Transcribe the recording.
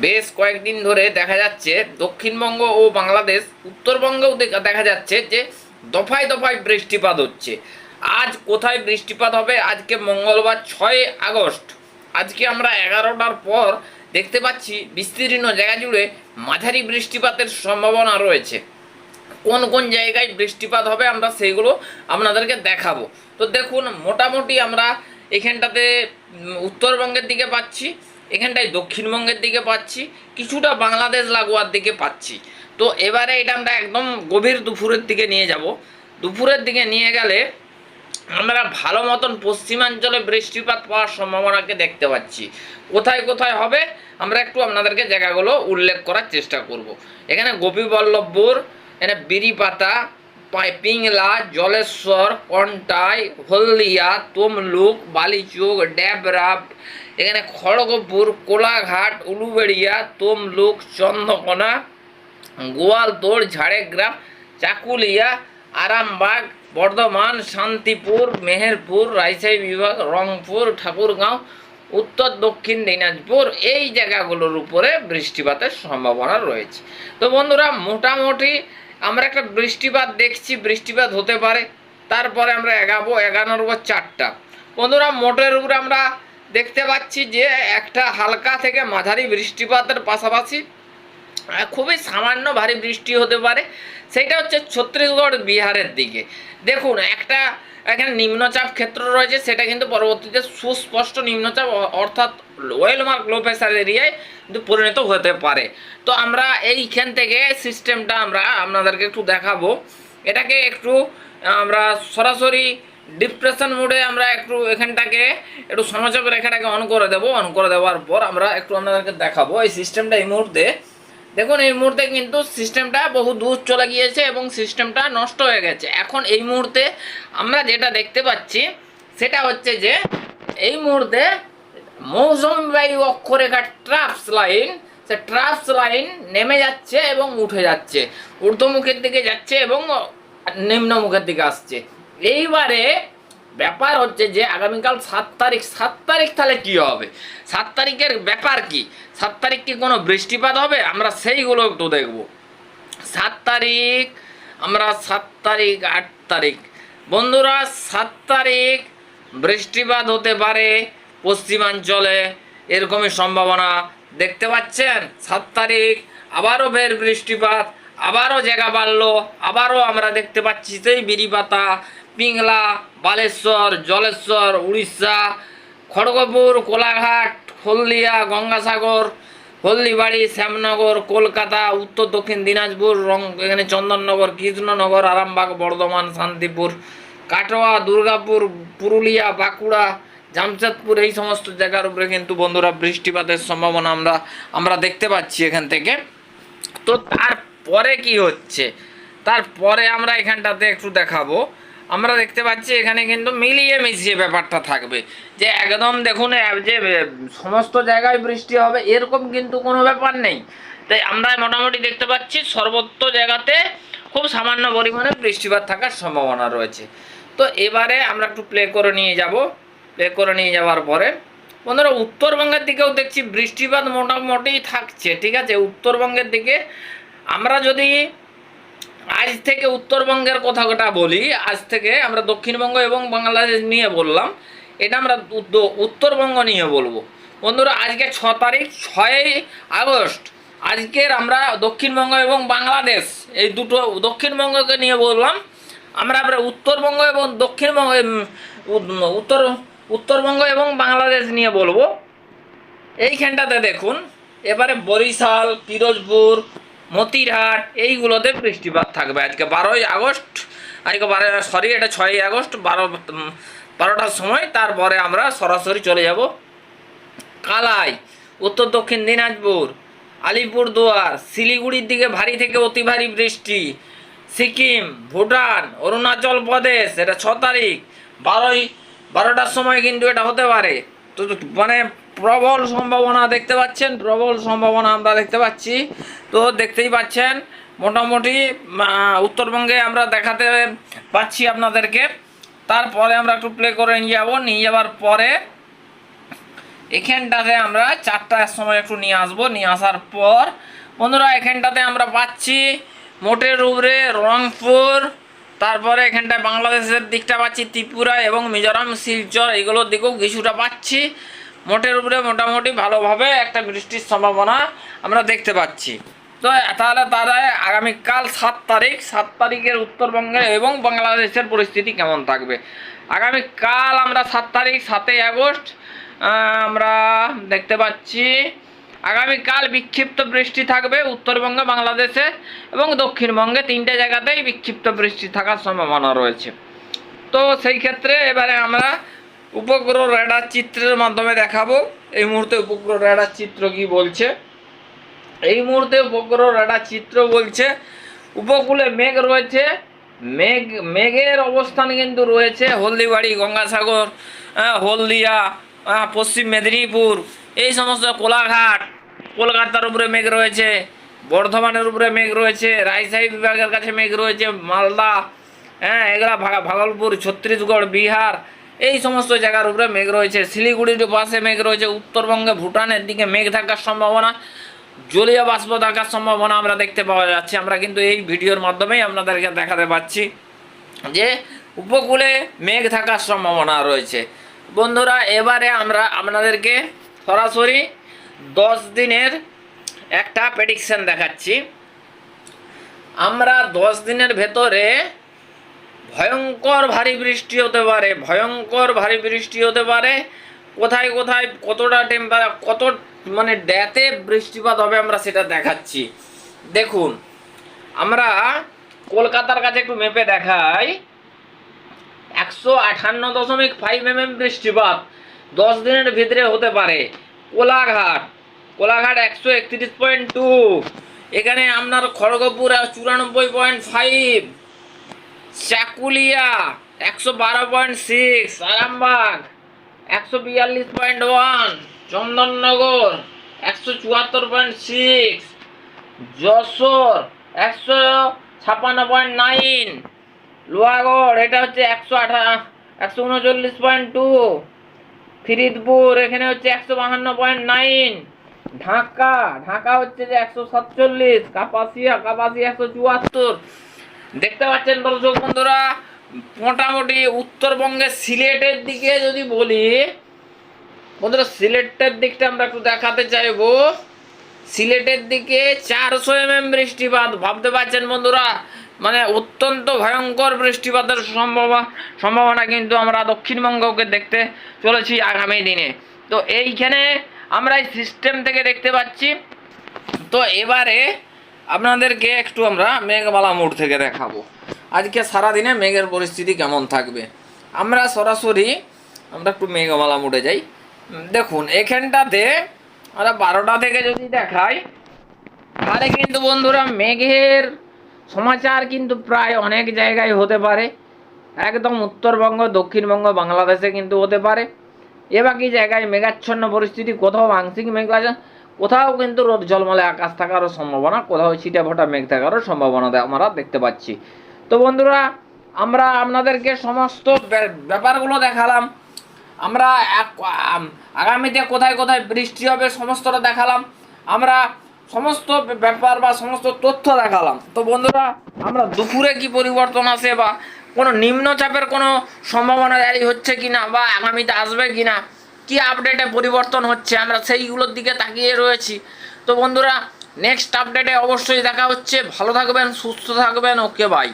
বেশ কয়েকদিন ধরে দেখা যাচ্ছে দক্ষিণবঙ্গ ও বাংলাদেশ, উত্তরবঙ্গেও দেখা- যাচ্ছে যে দফায় দফায় বৃষ্টিপাত হচ্ছে। আজ কোথায় বৃষ্টিপাত হবে? আজকে মঙ্গলবার ছয় আগস্ট। আজকে আমরা এগারোটার পর দেখতে পাচ্ছি বিস্তীর্ণ জায়গা জুড়ে মাঝারি বৃষ্টিপাতের সম্ভাবনা রয়েছে। কোন কোন জায়গায় বৃষ্টিপাত হবে আমরা সেইগুলো আপনাদেরকে দেখাবো। তো দেখুন, মোটামুটি আমরা এখানটাতে উত্তরবঙ্গের দিকে পাচ্ছি। এখানটায় দক্ষিণবঙ্গের দিকে পাচ্ছি, কিছুটা বাংলাদেশ লাগোয়ার দিকে পাচ্ছি। তো এবারে এটা আমরা একদম গভীর দুপুরের দিকে নিয়ে যাব। দুপুরের দিকে নিয়ে গেলে আমরা ভালো মতন পশ্চিমাঞ্চলে বৃষ্টিপাত পাওয়ার সম্ভাবনাকে দেখতে পাচ্ছি। কোথায় কোথায় হবে, আমরা একটু আপনাদেরকে জায়গাগুলো উল্লেখ করার চেষ্টা করব। এখানে গোপীবল্লভপুর, এখানে বিরিপাতা পাই- পিংলা জলেশ্বর কন্টাই হলদিয়া, তমলুক, বালিচুক ড্যাবরাপ এখানে খড়গপুর, কোলাঘাট, উলুবেড়িয়া, তমলুক, চন্দ্রকোনা গোয়ালতোড় ঝাড়গ্রাম, চাকুলিয়া, আরামবাগ, বর্ধমান, শান্তিপুর, মেহেরপুর, রাজশাহী বিভাগ, রংপুর, ঠাকুরগাঁও, উত্তর, দক্ষিণ দিনাজপুর, এই জায়গাগুলোর উপরে বৃষ্টিপাতের সম্ভাবনা রয়েছে। তো বন্ধুরা, মোটামুটি আমরা একটা বৃষ্টিপাত দেখছি, বৃষ্টিপাত হতে পারে। তারপরে আমরা এগাবো এগানোর উপর চারটা। বন্ধুরা, মোটের উপরে আমরা দেখতে পাচ্ছি যে একটা হালকা থেকে মাঝারি বৃষ্টিপাতের পাশাপাশি খুবই সামান্য ভারী বৃষ্টি হতে পারে। সেটা হচ্ছে ছত্তিশগড় বিহারের দিকে। দেখুন, একটা এখানে নিম্নচাপ ক্ষেত্র রয়েছে, সেটা কিন্তু পরবর্তীতে সুস্পষ্ট নিম্নচাপ অর্থাৎ ওয়েল মার্ক লো প্রেসার এরিয়ায় কিন্তু পরিণত হতে পারে। তো আমরা এইখান থেকে সিস্টেমটা আমরা আপনাদেরকে একটু দেখাবো। এটাকে একটু আমরা সরাসরি ডিপ্রেশন মোডে আমরা একটু এখানটাকে, একটু সমচাপ রেখাটাকে অন করে দেবো। অন করে দেওয়ার পর আমরা একটু আপনাদেরকে দেখাবো। এই সিস্টেমটা এই মুহূর্তে দেখুন, এই মুহূর্তে কিন্তু সিস্টেমটা বহু দূর চলে গিয়েছে এবং সিস্টেমটা নষ্ট হয়ে গেছে। এখন এই মুহূর্তে আমরা যেটা দেখতে পাচ্ছি, সেটা হচ্ছে যে এই মুহূর্তে মৌসুমি বায়ু অক্ষরেখা ট্রাপস লাইন সে ট্রাফস লাইন নেমে যাচ্ছে এবং উঠে যাচ্ছে। ঊর্ধ্বমুখের দিকে যাচ্ছে এবং নিম্নমুখের দিকে আসছে। এইবারে ব্যাপার হচ্ছে যে আগামীকাল সাত তারিখ সাত তারিখ তাহলে কি হবে? সাত তারিখের ব্যাপার কি? সাত তারিখ কি কোনো বৃষ্টিপাত হবে? আমরা সেইগুলো একটু দেখব। সাত তারিখ, আমরা সাত তারিখ, আট তারিখ। বন্ধুরা, সাত তারিখ বৃষ্টিপাত হতে পারে পশ্চিমাঞ্চলে, এরকমই সম্ভাবনা। দেখতে পাচ্ছেন? সাত তারিখ, আবারও ফের বৃষ্টিপাত, আবারও জায়গা বাড়লো, আবারও আমরা দেখতে পাচ্ছি সেই বিরিপাতা পিংলা, বালেশ্বর, জলেশ্বর, উড়িষ্যা, খড়গপুর, কোলাঘাট, হলদিয়া, গঙ্গাসাগর, হলদিবাড়ি, শ্যামনগর, কলকাতা, উত্তর দক্ষিণ দিনাজপুর, রং, এখানে চন্দননগর, কৃষ্ণনগর, আরামবাগ, বর্ধমান, শান্তিপুর, কাটোয়া, দুর্গাপুর, পুরুলিয়া, বাঁকুড়া, জামশেদপুর, এই সমস্ত জায়গার উপরে কিন্তু বন্ধুরা বৃষ্টিপাতের সম্ভাবনা আমরা আমরা দেখতে পাচ্ছি এখান থেকে। তো তারপরে কি হচ্ছে? তারপরে আমরা এখানটাতে একটু দেখাবো। আমরা দেখতে পাচ্ছি এখানে কিন্তু মিলিয়ে মিশিয়ে ব্যাপারটা থাকবে। যে একদম দেখুন যে সমস্ত জায়গায় বৃষ্টি হবে, এরকম কিন্তু কোনো ব্যাপার নেই। তাই আমরা মোটামুটি দেখতে পাচ্ছি সর্বত্র জায়গাতে খুব সামান্য পরিমাণে বৃষ্টিপাত থাকার সম্ভাবনা রয়েছে। তো এবারে আমরা একটু প্লে করে নিয়ে যাব। প্লে করে নিয়ে যাওয়ার পরে, বন্ধুরা, উত্তরবঙ্গের দিকেও দেখছি বৃষ্টিপাত মোটামুটি থাকছে, ঠিক আছে? উত্তরবঙ্গের দিকে আমরা যদি আজ থেকে উত্তরবঙ্গের কথা কথাটা বলি, আজ থেকে আমরা দক্ষিণবঙ্গ এবং বাংলাদেশ নিয়ে বললাম, এটা আমরা উত্তরবঙ্গ নিয়ে বলব। বন্ধুরা, আজকে ছ তারিখ, ছয়ই আগস্ট, আজকের আমরা দক্ষিণবঙ্গ এবং বাংলাদেশ, এই দুটো দক্ষিণবঙ্গকে নিয়ে বললাম। আমরা আমরা উত্তরবঙ্গ এবং দক্ষিণবঙ্গ উত্তর, উত্তরবঙ্গ এবং বাংলাদেশ নিয়ে বলব। এইখানটাতে দেখুন, এবারে বরিশাল, পিরোজপুর মতিরহাট এইগুলোতে বৃষ্টিপাত থাকবে। আজকে বারোই আগস্ট, আজকে বারো সরি এটা ছয়ই আগস্ট, বারো বারোটার সময়, তারপরে আমরা সরাসরি চলে যাব কালাই, উত্তর দক্ষিণ দিনাজপুর, আলিপুরদুয়ার, শিলিগুড়ির দিকে ভারী থেকে অতি ভারী বৃষ্টি, সিকিম, ভুটান, অরুণাচল প্রদেশ, এটা ছ তারিখ, বারোই, বারোটার সময় কিন্তু এটা হতে পারে। তো মানে প্রবল সম্ভাবনা দেখতে পাচ্ছেন, প্রবল সম্ভাবনা আমরা দেখতে পাচ্ছি। তো দেখতেই পাচ্ছেন, মোটামুটি উত্তরবঙ্গে আমরা দেখাতে পাচ্ছি আপনাদেরকে। তারপরে আমরা একটু প্লে করে নিয়ে যাব। নিয়ে যাওয়ার পরে এখানটাতে আমরা চারটার সময় একটু নিয়ে আসব। নিয়ে আসার পর, বন্ধুরা, এখানটাতে আমরা পাচ্ছি মোটের উপরে রংপুর, তারপরে এখানটায় বাংলাদেশের দিকটা পাচ্ছি ত্রিপুরা এবং মিজোরাম, শিলচর এগুলোর দিকেও কিছুটা পাচ্ছি। মোটের উপরে মোটামুটি ভালোভাবে একটা বৃষ্টির সম্ভাবনা আমরা দেখতে পাচ্ছি। তো তাহলে তারা আগামীকাল সাত তারিখ, সাত তারিখের উত্তরবঙ্গে এবং বাংলাদেশের পরিস্থিতি কেমন থাকবে? আগামীকাল আমরা সাত তারিখ, সাতই আগস্ট আমরা দেখতে পাচ্ছি আগামীকাল বিক্ষিপ্ত বৃষ্টি থাকবে উত্তরবঙ্গে, বাংলাদেশে এবং দক্ষিণবঙ্গে। তিনটে জায়গাতেই বিক্ষিপ্ত বৃষ্টি থাকার সম্ভাবনা রয়েছে। তো সেই ক্ষেত্রে এবারে আমরা উপগ্রহ রেডার চিত্রের মাধ্যমে দেখাবো। এই মুহূর্তে উপগ্রহ রেডার চিত্র কি বলছে? এই মুহূর্তে উপগ্রহ রেডার চিত্র বলছে, উপকূলে মেঘ রয়েছে। মেঘ, মেঘের অবস্থান কিন্তু রয়েছে হলদিবাড়ি, গঙ্গাসাগর হলদিয়া পশ্চিম মেদিনীপুর। এই সমস্ত কোলাঘাট, কলকাতার উপরে মেঘ রয়েছে, বর্ধমানের উপরে মেঘ রয়েছে, রাজশাহী বিভাগের কাছে মেঘ রয়েছে, মালদা হ্যাঁ এগুলা ভাগ- ভাগলপুর, ছত্তিশগড়, বিহার এই সমস্ত জায়গার উপরে মেঘ রয়েছে। শিলিগুড়ির পাশে মেঘ রয়েছে, উত্তরবঙ্গে ভুটানের দিকে মেঘ থাকার সম্ভাবনা, জলীয় বাষ্প থাকার সম্ভাবনা আমরা দেখতে পাওয়া যাচ্ছে। আমরা কিন্তু এই ভিডিওর মাধ্যমেই আপনাদেরকে দেখাতে পাচ্ছি যে উপকূলে মেঘ থাকার সম্ভাবনা রয়েছে। বন্ধুরা, এবারে আমরা আপনাদেরকে সরাসরি দশ দিনের একটা প্রেডিকশন দেখাচ্ছি। আমরা দশ দিনের ভেতরে ভয়ঙ্কর ভারী বৃষ্টি হতে পারে, ভয়ঙ্কর ভারী বৃষ্টি হতে পারে। কোথায় কোথায় কতটা টেম্পার কত মানে ড্যাতে বৃষ্টিপাত হবে আমরা সেটা দেখাচ্ছি। দেখুন, আমরা কলকাতার কাছে একটু মেপে দেখাই। একশো আঠান্ন দশমিক ফাইভ এম এম বৃষ্টিপাত দশ দিনের ভিতরে হতে পারে। কোলাঘাট কোলাঘাট একশো একত্রিশ পয়েন্ট টু এখানে আপনার খড়গপুর চুরানব্বই পয়েন্ট ফাইভ চাকুলিয়া, একশো বারো পয়েন্ট সিক্স আরামবাগ, একশো বিয়াল্লিশ পয়েন্ট ওয়ান চন্দননগর, একশো চুয়াত্তর পয়েন্ট সিক্স যশোর, একশো ছাপ্পান্ন পয়েন্ট নাইন লোহাগড়, এটা হচ্ছে একশো আঠা একশো উনচল্লিশ পয়েন্ট টু ফরিদপুর, এখানে হচ্ছে একশো বাহান্ন পয়েন্ট নাইন ঢাকা ঢাকা হচ্ছে যে একশো সাতচল্লিশ, কাপাসিয়া কাপাসিয়া একশো চুয়াত্তর দেখতে পাচ্ছেন দর্শক বন্ধুরা, মোটামুটি উত্তরবঙ্গের সিলেটের দিকে যদি বলি, বন্ধুরা সিলেটের দিকটা আমরা একটু দেখাতে চাইব। সিলেটের দিকে চারশো এম এম বৃষ্টিপাত, ভাবতে পারছেন বন্ধুরা? মানে অত্যন্ত ভয়ঙ্কর বৃষ্টিপাতের সম্ভাবনা সম্ভাবনা কিন্তু আমরা দক্ষিণবঙ্গকে দেখতে চলেছি আগামী দিনে। তো এইখানে আমরা এই সিস্টেম থেকে দেখতে পাচ্ছি। তো এবারে আপনাদেরকে একটু আমরা মেঘমালা মোড় থেকে দেখাবো। আজকে সারাদিনে মেঘের পরিস্থিতি কেমন থাকবে? আমরা সরাসরি আমরা একটু মেঘমালা মোড়ে যাই। দেখুন, এখানটাতে আমরা বারোটা থেকে যদি দেখাই, তাহলে কিন্তু বন্ধুরা মেঘের সমাচার কিন্তু প্রায় অনেক জায়গায় হতে পারে। একদম উত্তরবঙ্গ, দক্ষিণবঙ্গ, বাংলাদেশে কিন্তু হতে পারে। এ বাকি জায়গায় মেঘাচ্ছন্ন পরিস্থিতি, কোথাও আংশিক মেঘ আছে কোথাও কিন্তু রোদ জলমলে আকাশ থাকারও সম্ভাবনা, কোথাও ছিটে ফোটা মেঘ থাকারও সম্ভাবনা আমরা দেখতে পাচ্ছি। তো বন্ধুরা, আমরা আপনাদেরকে সমস্ত ব্য- ব্যাপারগুলো দেখালাম। আমরা আগামীতে কোথায় কোথায় বৃষ্টি হবে সমস্তটা দেখালাম। আমরা সমস্ত ব্যাপার বা সমস্ত তথ্য দেখালাম। তো বন্ধুরা, আমরা দুপুরে কি পরিবর্তন আসে বা কোনো নিম্নচাপের কোনো সম্ভাবনা জারি হচ্ছে কিনা বা আগামীতে আসবে কিনা কি আপডেটে পরিবর্তন হচ্ছে? আমরা সেইগুলোর দিকে তাকিয়ে রয়েছি। তো বন্ধুরা নেক্সট আপডেটে অবশ্যই দেখা হচ্ছে। ভালো থাকবেন, সুস্থ থাকবেন। Okay bye